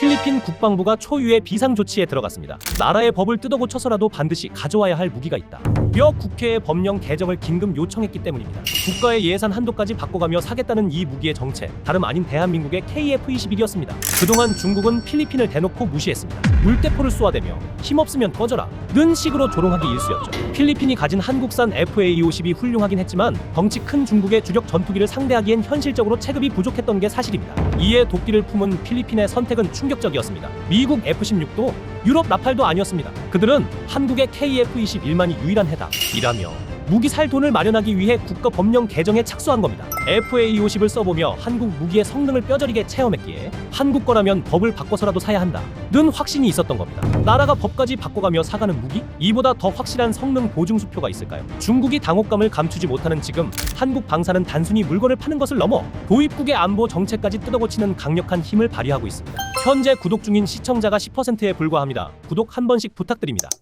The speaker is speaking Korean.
필리핀 국방부가 초유의 비상 조치에 들어갔습니다. 나라의 법을 뜯어고쳐서라도 반드시 가져와야 할 무기가 있다. 며 국회의 법령 개정을 긴급 요청했기 때문입니다. 국가의 예산 한도까지 바꿔가며 사겠다는 이 무기의 정체 다름 아닌 대한민국의 KF-21이었습니다. 그동안 중국은 필리핀을 대놓고 무시했습니다. 물대포를 쏘아대며 힘없으면 꺼져라 는 식으로 조롱하기 일쑤였죠. 필리핀이 가진 한국산 FA-50이 훌륭하긴 했지만 덩치 큰 중국의 주력 전투기를 상대하기엔 현실적으로 체급이 부족했던 게 사실입니다. 이에 도끼를 품은 필리핀의 선택은 충격적이었습니다. 미국 F-16도 유럽 나팔도 아니었습니다. 그들은 한국의 KF-21만이 유일한 해다. 이라며 무기 살 돈을 마련하기 위해 국가 법령 개정에 착수한 겁니다. FA-50을 써보며 한국 무기의 성능을 뼈저리게 체험했기에 한국 거라면 법을 바꿔서라도 사야 한다. 는 확신이 있었던 겁니다. 나라가 법까지 바꿔가며 사가는 무기? 이보다 더 확실한 성능 보증 수표가 있을까요? 중국이 당혹감을 감추지 못하는 지금 한국 방사는 단순히 물건을 파는 것을 넘어 도입국의 안보 정책까지 뜯어고치는 강력한 힘을 발휘하고 있습니다. 현재 구독 중인 시청자가 10%에 불과합니다. 구독 한 번씩 부탁드립니다.